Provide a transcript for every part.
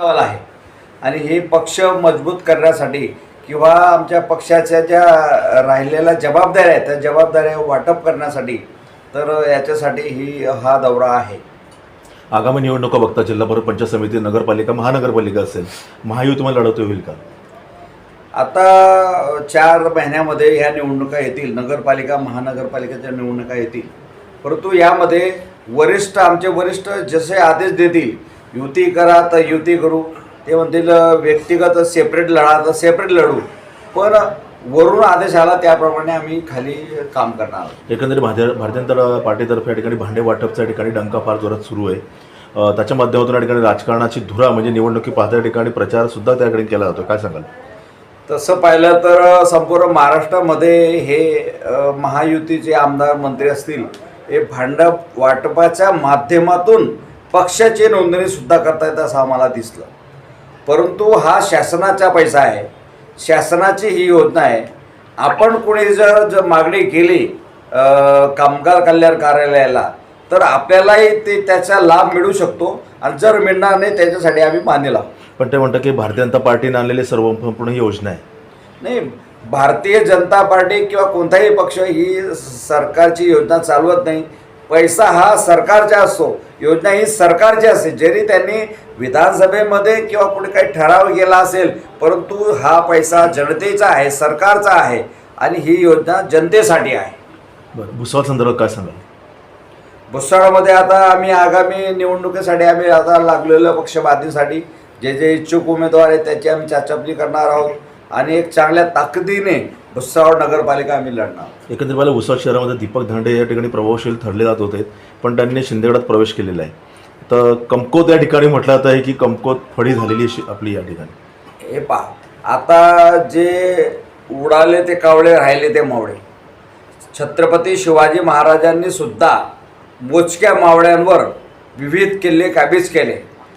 आहे. आणि हे पक्ष मजबूत करण्यासाठी किंवा आमच्या पक्षाच्या ज्या राहिलेल्या जबाबदाऱ्या आहेत त्या जबाबदाऱ्या वाटप करण्यासाठी तर याच्यासाठी ही हा दौरा आहे. आगामी निवडणुका बघता जिल्हा परिषद पंचायत समिती नगरपालिका महानगरपालिका असेल. महायुतीमध्ये लढवते होईल का? आता चार महिन्यामध्ये ह्या निवडणुका येतील. नगरपालिका महानगरपालिकेच्या निवडणुका येतील. परंतु यामध्ये वरिष्ठ आमचे वरिष्ठ जसे आदेश देतील युती करा तर युती करू. ते म्हणतील व्यक्तिगत सेपरेट लढा तर सेपरेट लढू. पण वरून आदेश आला त्याप्रमाणे आम्ही खाली काम करणार एकंदरीत भारतीय भारतीय जनता पार्टीतर्फे या ठिकाणी भांडे वाटपच्या ठिकाणी डंका फार जोरात सुरू आहे. त्याच्या माध्यमातून या ठिकाणी राजकारणाची धुरा म्हणजे निवडणुकी पाहत्या ठिकाणी प्रचार सुद्धा त्या ठिकाणी केला जातो. काय सांगाल? तसं पाहिलं तर संपूर्ण महाराष्ट्रामध्ये हे महायुतीचे आमदार मंत्री असतील हे भांडप वाटपाच्या माध्यमातून पक्षाची नोंदणीसुद्धा करता येत असं आम्हाला दिसलं. परंतु हा शासनाचा पैसा आहे. शासनाची ही योजना आहे. आपण कोणी जर जर मागणी केली कामगार कल्याण कार्यालयाला तर आपल्यालाही ते त्याचा लाभ मिळू शकतो आणि जर मिळणार नाही त्याच्यासाठी आम्ही मान्य लावू पण ते म्हणतं की भारतीय जनता पार्टीने आणलेली सर्व संपूर्ण ही योजना आहे. नाही भारतीय जनता पार्टी किंवा कोणताही पक्ष ही सरकारची योजना चालवत नाही. पैसा हा सरकारचा असतो. योजना ही सरकारची असते. जरी त्यांनी विधानसभेमध्ये किंवा कुठे काही ठराव गेला असेल परंतु हा पैसा जनतेचा आहे सरकारचा आहे आणि ही योजना जनतेसाठी आहे. बरं भुसावळ संदर्भात काय सांगाल? भुसावळमध्ये आता आम्ही आगामी निवडणुकीसाठी आम्ही आता लागलेलं पक्षबाधीसाठी जे जे इच्छुक उमेदवार आहेत त्याची आम्ही चाचपणी करणार आहोत. आणि एक चांगल्या ताकदीने भुसावळ नगरपालिका आम्ही लढणार. एकंदरीत मला भुसावळ शहरामध्ये दीपक धांडे या ठिकाणी प्रभावशील ठरले जात होते पण त्यांनी शिंदेगडात प्रवेश केलेला आहे. तर कमकोत या ठिकाणी म्हटलं जात आहे की कमकोत फळी झालेली आपली या ठिकाणी. हे पहा आता जे उडाले ते कावळे राहिले ते मावळे. छत्रपती शिवाजी महाराजांनी सुद्धा मोजक्या मावळ्यांवर विविध किल्ले काबीज केले.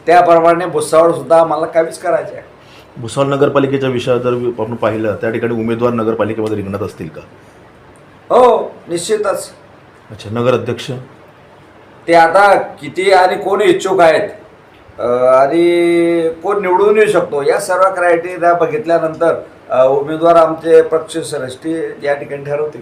त्याप्रमाणे भुसावळ सुद्धा आम्हाला काबीज करायचे. आहे भुसावळ नगरपालिकेच्या विषयात जर आपण पाहिलं त्या ठिकाणी उमेदवार नगरपालिकेमध्ये रिंगणात असतील का? हो निश्चितच. अच्छा नगर अध्यक्ष ते आता किती आणि कोण इच्छुक आहेत? आणि कोण निवडून येऊ शकतो? या सर्व क्रायटेरिया बघितल्यानंतर उमेदवार आमचे पक्षश्रेष्ठी या ठिकाणी ठरवतील.